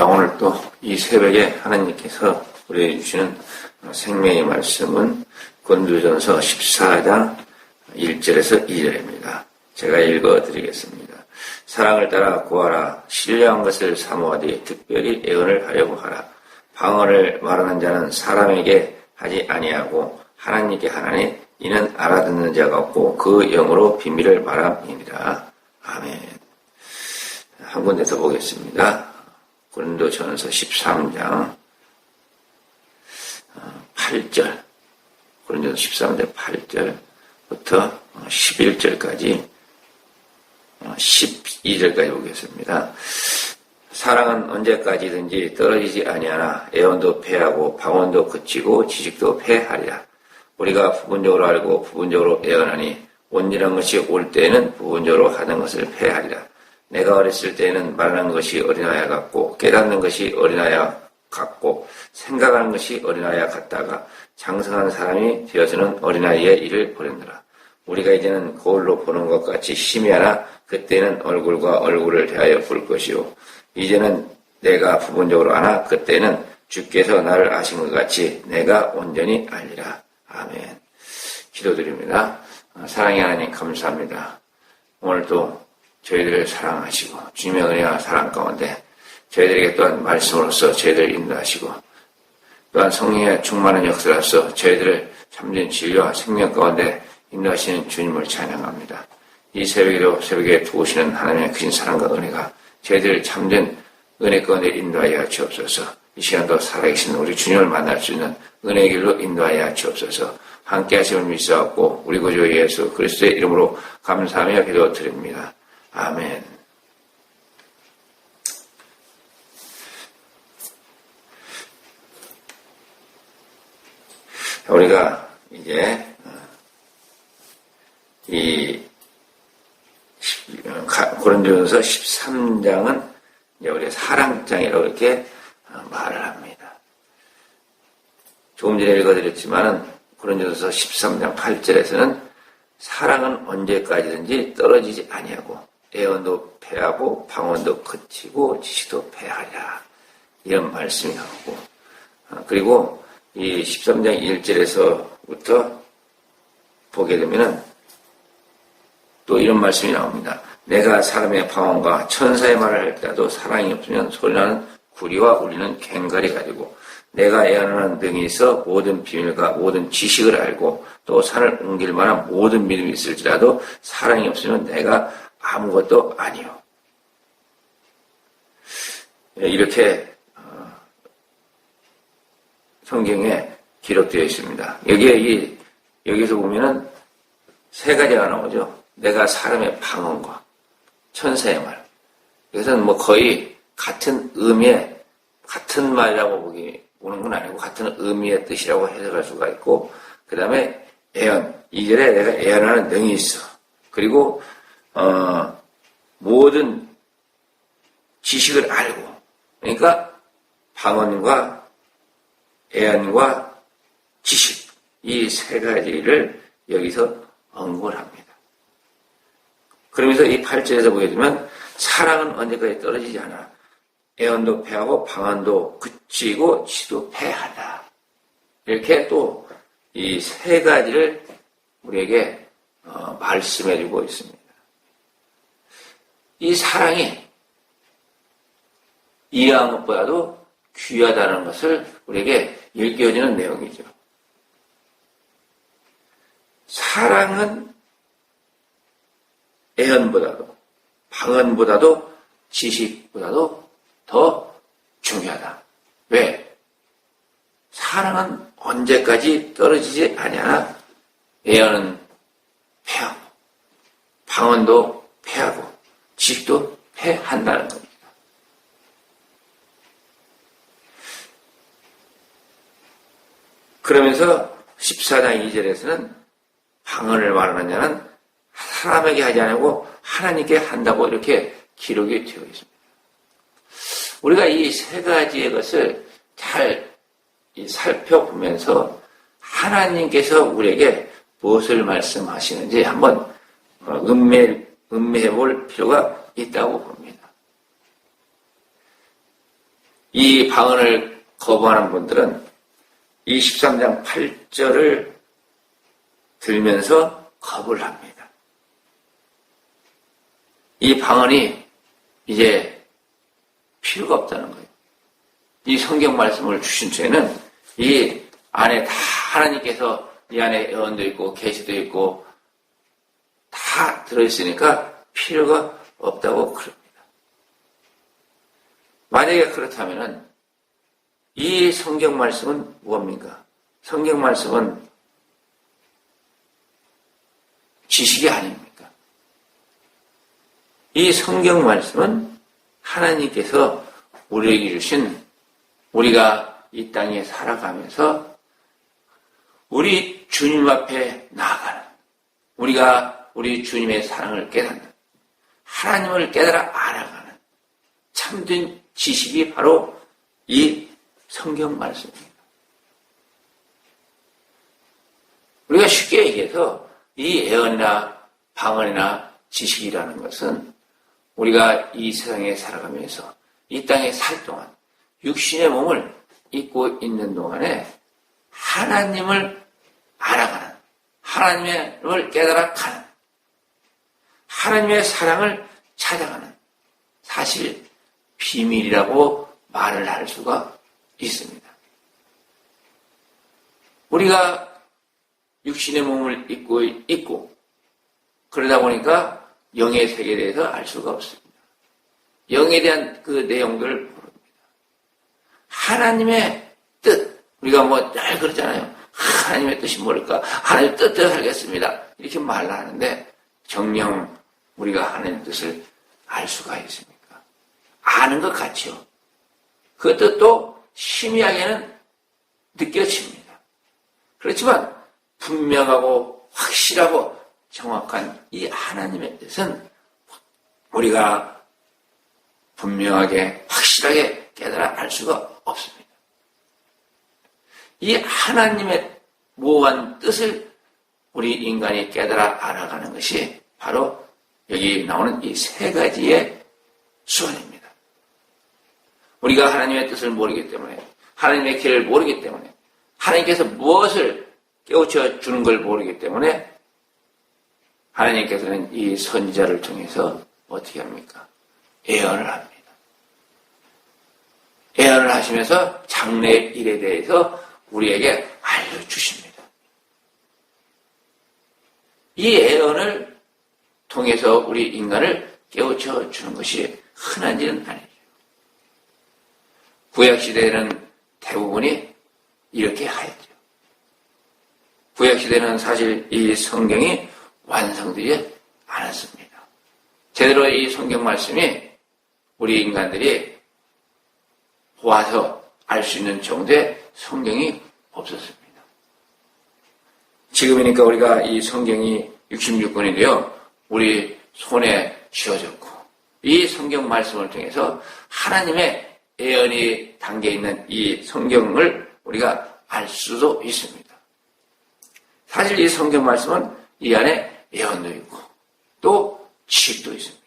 자, 오늘 또 이 새벽에 하나님께서 우리에게 주시는 생명의 말씀은 권두전서 14장 1절에서 2절입니다. 제가 읽어드리겠습니다. 사랑을 따라 구하라. 신뢰한 것을 사모하되 특별히 애언을 하려고 하라. 방언을 말하는 자는 사람에게 하지 아니하고 하나님께 하나니 이는 알아듣는 자가 없고 그 영으로 비밀을 말함이니라. 아멘. 한 군데 더 보겠습니다. 고린도 전서 13장 8절 고린도전서 13장 8절부터 11절까지 12절까지 보겠습니다. 사랑은 언제까지든지 떨어지지 아니하나 애원도 패하고 방언도 그치고 지식도 패하리라. 우리가 부분적으로 알고 부분적으로 애원하니 온전한 것이 올 때에는 부분적으로 하는 것을 패하리라. 내가 어렸을 때에는 말하는 것이 어린아이 같고 깨닫는 것이 어린아이 같고 생각하는 것이 어린아이 같다가 장성한 사람이 되어서는 어린아이의 일을 버렸느라. 우리가 이제는 거울로 보는 것 같이 심히하나 그때는 얼굴과 얼굴을 대하여 볼 것이요. 이제는 내가 부분적으로 아나 그때는 주께서 나를 아신 것 같이 내가 온전히 알리라. 아멘. 기도드립니다. 사랑의 하나님 감사합니다. 오늘도 저희들을 사랑하시고 주님의 은혜와 사랑 가운데 저희들에게 또한 말씀으로서 저희들을 인도하시고 또한 성령의 충만한 역사로서 저희들을 참된 진리와 생명 가운데 인도하시는 주님을 찬양합니다. 이 새벽에도 새벽에 두으시는 하나님의 크신 사랑과 은혜가 저희들을 참된 은혜 가운데 인도하여 주옵소서. 이 시간도 살아계신 우리 주님을 만날 수 있는 은혜의 길로 인도하여 주옵소서. 함께 하심을 믿사옵고 우리 구주 예수 그리스도의 이름으로 감사하며 기도드립니다. 아멘. 우리가 이제 이 고린도전서 13장은 이제 우리 사랑장이라고 이렇게 말을 합니다. 조금 전에 읽어드렸지만은 고린도전서 13장 8절에서는 사랑은 언제까지든지 떨어지지 아니하고 애원도 패하고 방언도 그치고 지시도 패하랴 이런 말씀이 나오고 그리고 이 13장 1절에서부터 보게 되면은 또 이런 말씀이 나옵니다. 내가 사람의 방언과 천사의 말을 할 때라도 사랑이 없으면 소리나는 구리와 울리는 갱갈이 가지고 내가 애원하는 등이 있어 모든 비밀과 모든 지식을 알고 또 산을 옮길 만한 모든 믿음이 있을지라도 사랑이 없으면 내가 아무것도 아니요. 이렇게 어, 성경에 기록되어 있습니다. 여기에 이 여기서 보면은 세 가지가 나오죠. 내가 사람의 방언과 천사의 말. 이것은 뭐 거의 같은 의미의 같은 말이라고 보기 보는 건 아니고 같은 의미의 뜻이라고 해석할 수가 있고 그 다음에 애연 이절에 내가 애연하는 능이 있어. 그리고 어, 모든 지식을 알고 그러니까 방언과 애연과 지식 이 세 가지를 여기서 언급을 합니다. 그러면서 이 8절에서 보게 되면 사랑은 언제까지 떨어지지 않아. 애언도 패하고 방언도 그치고 지도 패하다. 이렇게 또 이 세 가지를 우리에게 어, 말씀해 주고 있습니다. 이 사랑이 이해한 것보다도 귀하다는 것을 우리에게 일깨워주는 내용이죠. 사랑은 애언보다도 방언보다도 지식보다도 더 중요하다. 왜? 사랑은 언제까지 떨어지지 않냐? 애언은 패하고 방언도 지식도 패한다는 겁니다. 그러면서 14장 2절에서는 방언을 말하는 자는 사람에게 하지 않고 하나님께 한다고 이렇게 기록이 되어 있습니다. 우리가 이 세 가지의 것을 잘 살펴보면서 하나님께서 우리에게 무엇을 말씀하시는지 한번 음매, 음매해 볼 필요가 있다고 봅니다. 이 방언을 거부하는 분들은 이 13장 8절을 들면서 거부를 합니다. 이 방언이 이제 필요가 없다는 거예요. 이 성경 말씀을 주신 죄는 이 안에 다 하나님께서 이 안에 예언도 있고 계시도 있고 다 들어있으니까 필요가 없다고 그럽니다. 만약에 그렇다면은 이 성경 말씀은 무엇입니까? 성경 말씀은 지식이 아닙니까? 이 성경 말씀은 하나님께서 우리에게 주신 우리가 이 땅에 살아가면서 우리 주님 앞에 나아가는 우리가 우리 주님의 사랑을 깨닫는 하나님을 깨달아 알아가는 참된 지식이 바로 이 성경 말씀입니다. 우리가 쉽게 얘기해서 이 예언이나 방언이나 지식이라는 것은 우리가 이 세상에 살아가면서 이 땅에 살 동안 육신의 몸을 입고 있는 동안에 하나님을 알아가는 하나님을 깨달아 가는 하나님의 사랑을 찾아가는 사실 비밀이라고 말을 할 수가 있습니다. 우리가 육신의 몸을 입고 있고 그러다 보니까 영의 세계에 대해서 알 수가 없습니다. 영에 대한 그 내용들을 모릅니다. 하나님의 뜻 우리가 뭐늘 그러잖아요. 하나님의 뜻이 뭘까? 하나님의 뜻대로 살겠습니다. 이렇게 말을 하는데 정령 우리가 하나님의 뜻을 알 수가 있습니까? 아는 것 같죠. 그 뜻도 심의하게는 느껴집니다. 그렇지만 분명하고 확실하고 정확한 이 하나님의 뜻은 우리가 분명하게 확실하게 깨달아 알 수가 없습니다. 이 하나님의 모호한 뜻을 우리 인간이 깨달아 알아가는 것이 바로 여기 나오는 이 세 가지의 수원입니다. 우리가 하나님의 뜻을 모르기 때문에 하나님의 길을 모르기 때문에 하나님께서 무엇을 깨우쳐 주는 걸 모르기 때문에 하나님께서는 이 선지자를 통해서 어떻게 합니까? 예언을 합니다. 예언을 하시면서 장래 일에 대해서 우리에게 알려주십니다. 이 예언을 통해서 우리 인간을 깨우쳐 주는 것이 흔한 일은 아니죠. 구약시대에는 대부분이 이렇게 하였죠. 구약시대는 사실 이 성경이 완성되지 않았습니다. 제대로 이 성경 말씀이 우리 인간들이 보아서 알 수 있는 정도의 성경이 없었습니다. 지금이니까 우리가 이 성경이 66권이 되어 우리 손에 쥐어졌고 이 성경 말씀을 통해서 하나님의 예언이 담겨 있는 이 성경을 우리가 알 수도 있습니다. 사실 이 성경 말씀은 이 안에 예언도 있고 또 지식도 있습니다.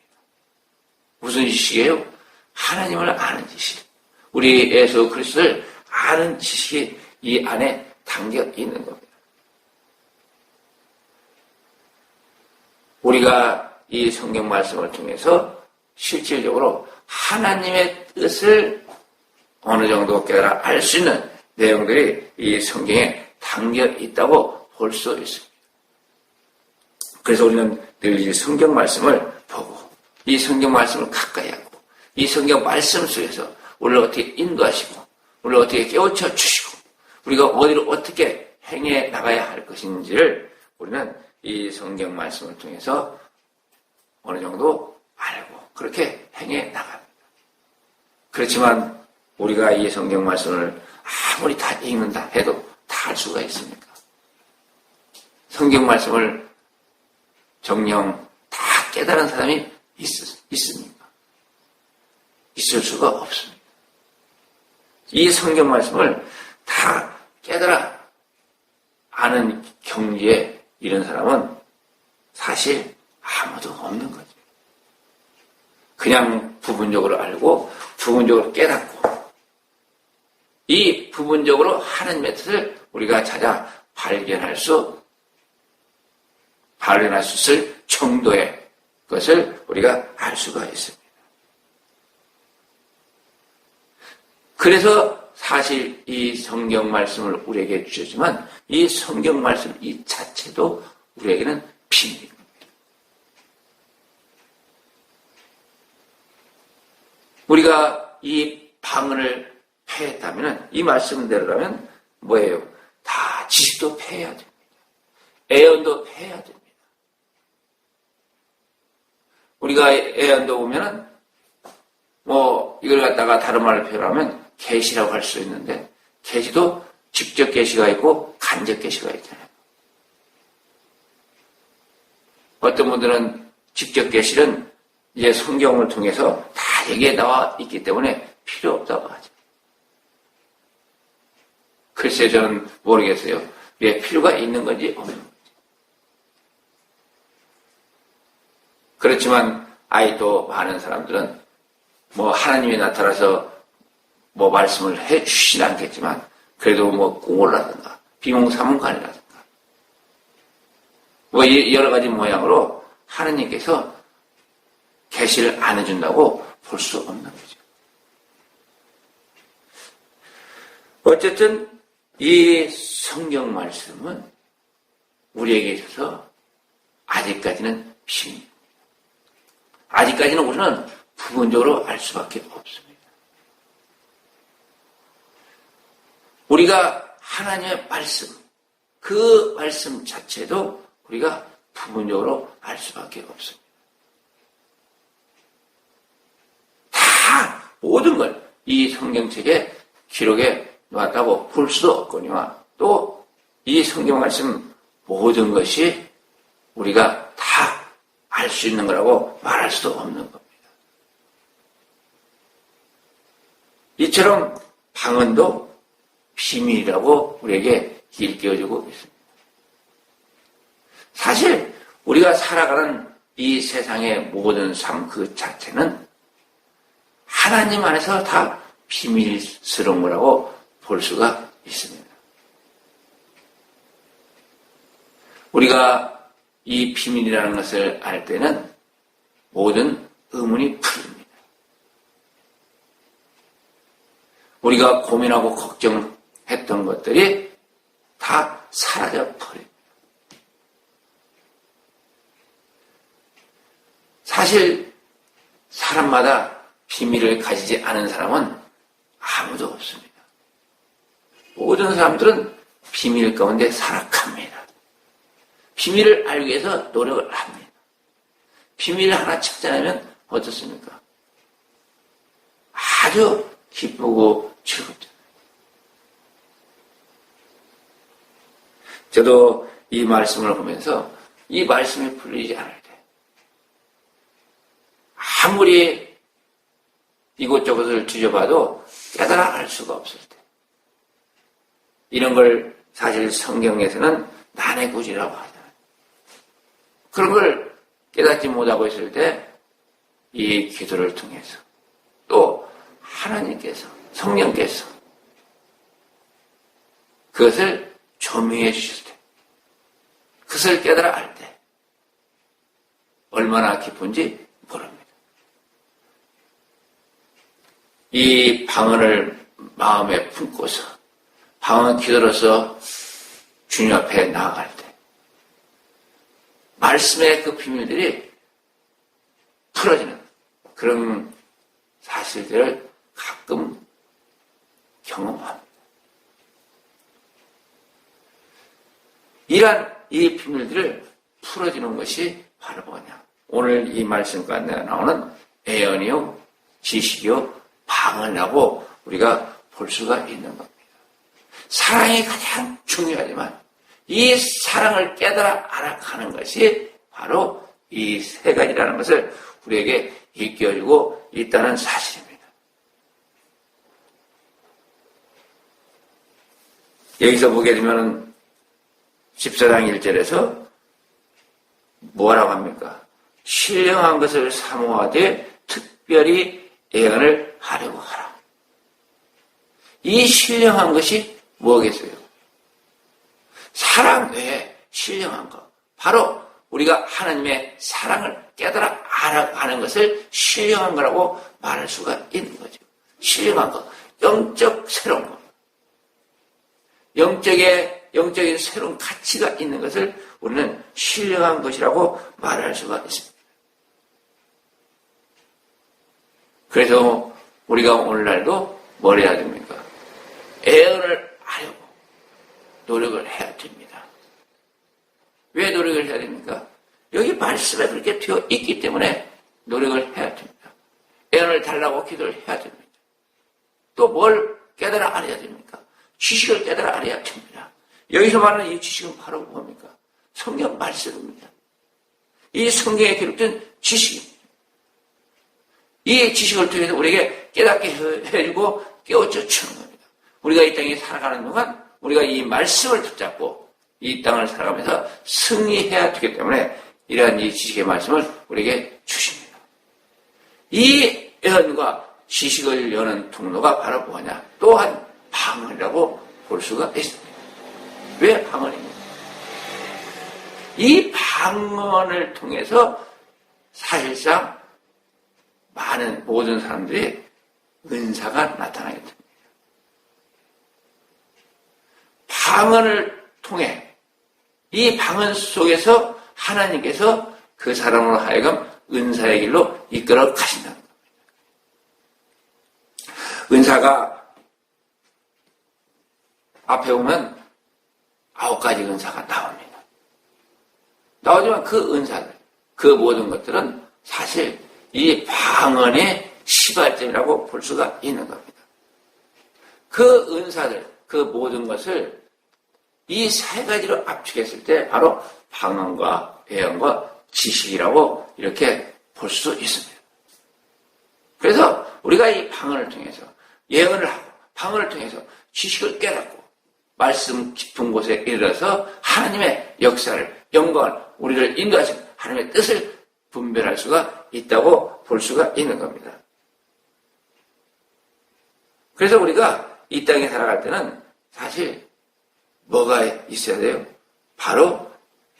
무슨 지식이에요? 하나님을 아는 지식. 우리 예수 그리스도를 아는 지식이 이 안에 담겨 있는 겁니다. 우리가 이 성경 말씀을 통해서 실질적으로 하나님의 뜻을 어느 정도 깨달아 알 수 있는 내용들이 이 성경에 담겨 있다고 볼 수 있습니다. 그래서 우리는 늘 이 성경 말씀을 보고 이 성경 말씀을 가까이 하고 이 성경 말씀 속에서 우리를 어떻게 인도하시고 우리를 어떻게 깨우쳐 주시고 우리가 어디로 어떻게 행해 나가야 할 것인지를 우리는 이 성경 말씀을 통해서 어느 정도 알고 그렇게 행해 나갑니다. 그렇지만 우리가 이 성경 말씀을 아무리 다 읽는다 해도 다알 수가 있습니까? 성경 말씀을 정령 다 깨달은 사람이 있, 있습니까? 있을 수가 없습니다. 이 성경 말씀을 다 깨달아 아는 경지에 이런 사람은 사실 아무도 없는 거죠. 그냥 부분적으로 알고 부분적으로 깨닫고 이 부분적으로 하나님의 뜻을 우리가 찾아 발견할 수, 발견할 수 있을 정도의 것을 우리가 알 수가 있습니다. 그래서 사실 이 성경 말씀을 우리에게 주셨지만 이 성경 말씀 이 자체도 우리에게는 비밀입니다. 우리가 이 방언을 패했다면 이 말씀대로라면 뭐예요? 다 지식도 패해야 됩니다. 애언도 패해야 됩니다. 우리가 애언도 보면은 뭐 이걸 갖다가 다른 말로 표현하면 계시라고 할 수 있는데 계시도 직접 계시가 있고 간접 계시가 있잖아요. 어떤 분들은 직접 계시는 이제 성경을 통해서 다 여기에 나와 있기 때문에 필요 없다고 하죠. 글쎄 저는 모르겠어요. 왜 필요가 있는 건지 없는 건지. 그렇지만 아이 또 많은 사람들은 뭐 하나님이 나타나서 뭐 말씀을 해 주시진 않겠지만 그래도 뭐 공월라든가 비몽사몽간이라든가 뭐 여러 가지 모양으로 하나님께서 계시를 안 해준다고 볼 수 없는 거죠. 어쨌든 이 성경 말씀은 우리에게 있어서 아직까지는 비밀입니다. 아직까지는 우리는 부분적으로 알 수밖에 없습니다. 우리가 하나님의 말씀, 그 말씀 자체도 우리가 부분적으로 알 수밖에 없습니다. 다 모든 걸 이 성경책에 기록해 놓았다고 볼 수도 없거니와 또 이 성경 말씀 모든 것이 우리가 다 알 수 있는 거라고 말할 수도 없는 겁니다. 이처럼 방언도 비밀이라고 우리에게 일깨워주고 있습니다. 사실 우리가 살아가는 이 세상의 모든 삶 그 자체는 하나님 안에서 다 비밀스러운 거라고 볼 수가 있습니다. 우리가 이 비밀이라는 것을 알 때는 모든 의문이 풀립니다. 우리가 고민하고 걱정 했던 것들이 다 사라져 버립니다. 사실 사람마다 비밀을 가지지 않은 사람은 아무도 없습니다. 모든 사람들은 비밀 가운데 살아갑니다. 비밀을 알기 위해서 노력을 합니다. 비밀을 하나 찾아내면 어떻습니까? 아주 기쁘고 즐겁잖아요. 저도 이 말씀을 보면서 이 말씀이 풀리지 않을 때 아무리 이곳저곳을 뒤져봐도 깨달아 알 수가 없을 때 이런 걸 사실 성경에서는 난해구지라고 하잖아요. 그런 걸 깨닫지 못하고 있을 때 이 기도를 통해서 또 하나님께서 성령께서 그것을 조명해 주실 때 그것을 깨달아 알 때 얼마나 기쁜지 모릅니다. 이 방언을 마음에 품고서 방언 기도로서 주님 앞에 나아갈 때 말씀의 그 비밀들이 풀어지는 그런 사실들을 가끔 경험합니다. 이러한 이 비밀들을 풀어주는 것이 바로 뭐냐. 오늘 이 말씀 가운데 나오는 애언이요, 지식이요, 방언이라고 우리가 볼 수가 있는 겁니다. 사랑이 가장 중요하지만 이 사랑을 깨달아 알아가는 것이 바로 이 세 가지라는 것을 우리에게 일깨워주고 있다는 사실입니다. 여기서 보게 되면 14장 1절에서 뭐라고 합니까? 신령한 것을 사모하되 특별히 애언을 하려고 하라. 이 신령한 것이 뭐겠어요? 사랑 외에 신령한 것. 바로 우리가 하나님의 사랑을 깨달아 알아가는 것을 신령한 거라고 말할 수가 있는 거죠. 신령한 것. 영적 새로운 것. 영적의, 영적인 새로운 가치가 있는 것을 우리는 신령한 것이라고 말할 수가 있습니다. 그래서 우리가 오늘날도 뭘 해야 됩니까? 애언을 하려고 노력을 해야 됩니다. 왜 노력을 해야 됩니까? 여기 말씀에 그렇게 되어 있기 때문에 노력을 해야 됩니다. 애언을 달라고 기도를 해야 됩니다. 또 뭘 깨달아 알아야 됩니까? 지식을 깨달아 알아야 됩니다. 여기서 말하는 이 지식은 바로 뭡니까? 성경 말씀입니다. 이 성경에 기록된 지식입니다. 이 지식을 통해서 우리에게 깨닫게 해주고 깨우쳐 주는 겁니다. 우리가 이 땅에 살아가는 동안 우리가 이 말씀을 붙잡고 이 땅을 살아가면서 승리해야 되기 때문에 이러한 이 지식의 말씀을 우리에게 주십니다. 이 예언과 지식을 여는 통로가 바로 뭐냐? 또한 방언이라고 볼 수가 있습니다. 왜 방언입니까? 이 방언을 통해서 사실상 많은 모든 사람들이 은사가 나타나게 됩니다. 방언을 통해 이 방언 속에서 하나님께서 그 사람으로 하여금 은사의 길로 이끌어 가신다는 겁니다. 은사가 앞에 보면 아홉 가지 은사가 나옵니다. 나오지만 그 은사들, 그 모든 것들은 사실 이 방언의 시발점이라고 볼 수가 있는 겁니다. 그 은사들, 그 모든 것을 이 세 가지로 압축했을 때 바로 방언과 예언과 지식이라고 이렇게 볼 수 있습니다. 그래서 우리가 이 방언을 통해서 예언을 하고 방언을 통해서 지식을 깨닫고 말씀 깊은 곳에 이르러서 하나님의 역사를 영광을 우리를 인도하신 하나님의 뜻을 분별할 수가 있다고 볼 수가 있는 겁니다. 그래서 우리가 이 땅에 살아갈 때는 사실 뭐가 있어야 돼요? 바로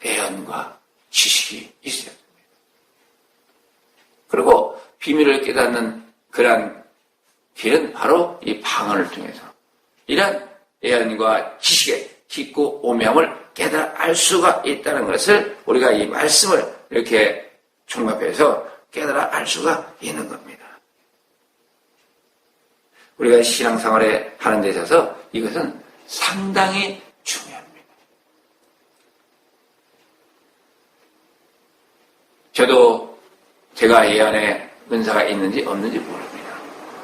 애언과 지식이 있어야 됩니다. 그리고 비밀을 깨닫는 그러한 길은 바로 이 방언을 통해서 이런 애언과 지식의 깊고 오명을 깨달아 알 수가 있다는 것을 우리가 이 말씀을 이렇게 종합해서 깨달아 알 수가 있는 겁니다. 우리가 신앙생활에 하는 데 있어서 이것은 상당히 중요합니다. 저도 제가 예언에 은사가 있는지 없는지 모릅니다.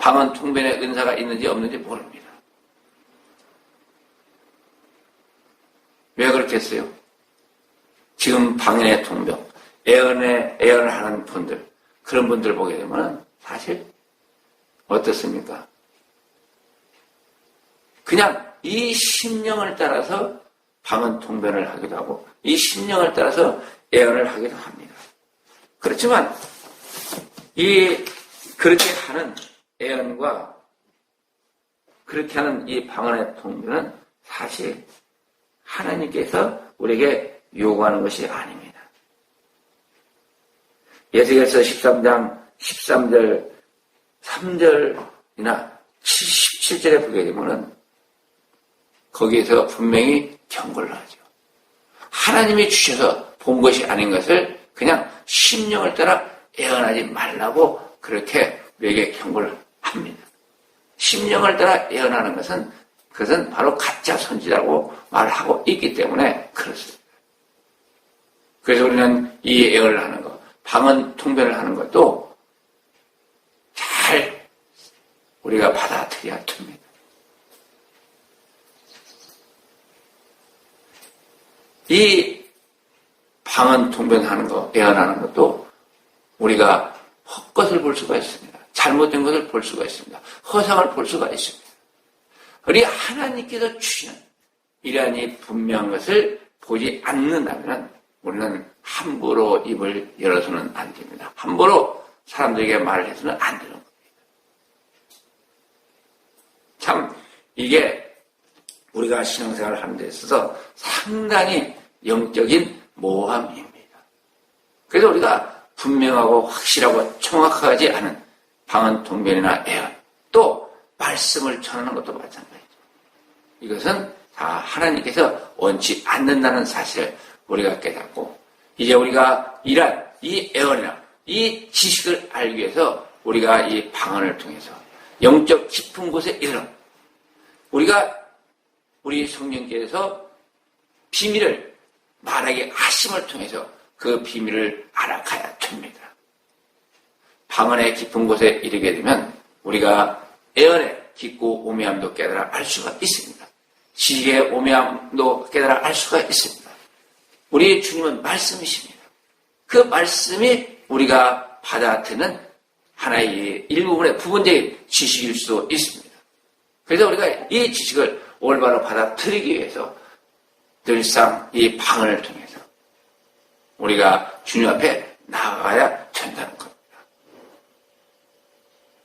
방언 통변에 은사가 있는지 없는지 모릅니다. 왜 그렇겠어요? 지금 방언의 통변, 예언에 예언을 하는 분들, 그런 분들 보게 되면 사실 어떻습니까? 그냥 이 심령을 따라서 방언 통변을 하기도 하고 이 심령을 따라서 예언을 하기도 합니다. 그렇지만 이 그렇게 하는 예언과 그렇게 하는 이 방언의 통변은 사실 하나님께서 우리에게 요구하는 것이 아닙니다. 예수께서 13장 13절 3절이나 17절에 보게 되면은 거기에서 분명히 경고를 하죠. 하나님이 주셔서 본 것이 아닌 것을 그냥 심령을 따라 애언하지 말라고 그렇게 우리에게 경고를 합니다. 심령을 따라 애언하는 것은 그것은 바로 가짜 선지라고 말하고 있기 때문에 그렇습니다. 그래서 우리는 이 애언을 하는 것, 방언 통변을 하는 것도 잘 우리가 받아들여야 됩니다. 이 방언 통변하는 것, 애언하는 것도 우리가 헛것을 볼 수가 있습니다. 잘못된 것을 볼 수가 있습니다. 허상을 볼 수가 있습니다. 우리 하나님께서 주시는 이러한 이 분명한 것을 보지 않는다면 우리는 함부로 입을 열어서는 안 됩니다. 함부로 사람들에게 말을 해서는 안 되는 겁니다. 참, 이게 우리가 신앙생활을 하는 데 있어서 상당히 영적인 모함입니다. 그래서 우리가 분명하고 확실하고 정확하지 않은 방언 동변이나 애언 또 말씀을 전하는 것도 마찬가지죠. 이것은 다 하나님께서 원치 않는다는 사실을 우리가 깨닫고 이제 우리가 이러한 이 애언이나 이 지식을 알기 위해서 우리가 이 방언을 통해서 영적 깊은 곳에 이르러 우리가 우리 성령께서 비밀을 말하게 하심을 통해서 그 비밀을 알아가야 됩니다. 방언의 깊은 곳에 이르게 되면 우리가 애언의 깊고 오묘함도 깨달아 알 수가 있습니다. 지식의 오묘함도 깨달아 알 수가 있습니다. 우리 주님은 말씀이십니다. 그 말씀이 우리가 받아들는 하나의 일부분의 부분적인 지식일 수 있습니다. 그래서 우리가 이 지식을 올바로 받아들이기 위해서 늘상 이 방언을 통해서 우리가 주님 앞에 나아가야 된다는.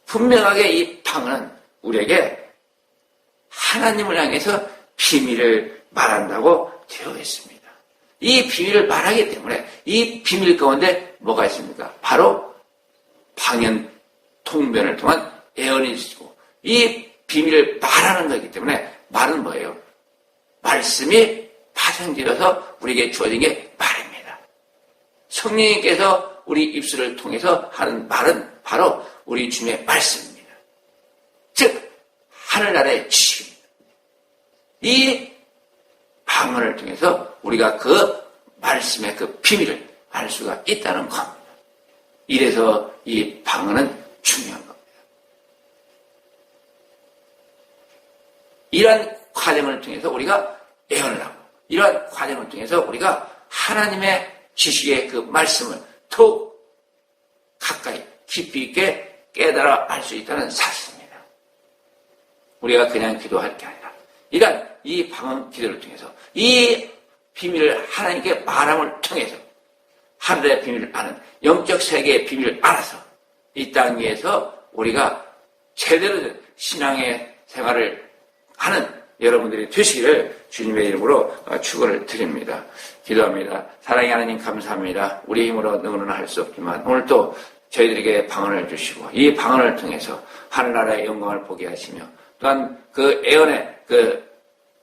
분명하게 이 방언은 우리에게 하나님을 향해서 비밀을 말한다고 되어 있습니다. 이 비밀을 말하기 때문에 이 비밀 가운데 뭐가 있습니까? 바로 방언 통변을 통한 애언이 있고 이 비밀을 말하는 거기 때문에 말은 뭐예요? 말씀이 파생되어서 우리에게 주어진 게 말입니다. 성령님께서 우리 입술을 통해서 하는 말은 바로 우리 주님의 말씀입니다. 즉 하늘나라의 지식입니다. 이 방언을 통해서 우리가 그 말씀의 그 비밀을 알 수가 있다는 겁니다. 이래서 이 방언은 중요한 겁니다. 이러한 과정을 통해서 우리가 애언을 하고 이러한 과정을 통해서 우리가 하나님의 지식의 그 말씀을 더욱 가까이 깊이 있게 깨달아 알 수 있다는 사실입니다. 우리가 그냥 기도할 게 아니라 이러한 이 방언 기도를 통해서 이 비밀을 하나님께 말함을 통해서 하늘의 비밀을 아는 영적 세계의 비밀을 알아서 이 땅 위에서 우리가 제대로 된 신앙의 생활을 하는 여러분들이 되시기를 주님의 이름으로 축원을 드립니다. 기도합니다. 사랑의 하나님 감사합니다. 우리 힘으로 능은 할 수 없지만 오늘 또 저희들에게 방언을 주시고 이 방언을 통해서 하늘나라의 영광을 보게 하시며 또한 그 애언의 그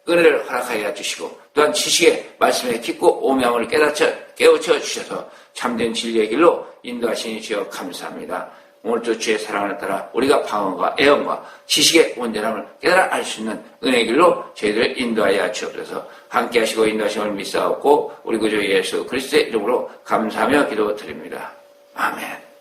은혜를 허락하여 주시고 또한 지식의 말씀에 깊고 오명을 깨닫쳐 깨우쳐 주셔서 참된 진리의 길로 인도하시니 주여 감사합니다. 오늘도 주의 사랑을 따라 우리가 방언과 애언과 지식의 온전함을 깨달아 알 수 있는 은혜의 길로 저희들을 인도하여 주옵소서 함께 하시고 인도하심을 믿사옵고 우리 구주 예수 그리스도의 이름으로 감사하며 기도드립니다. 아멘.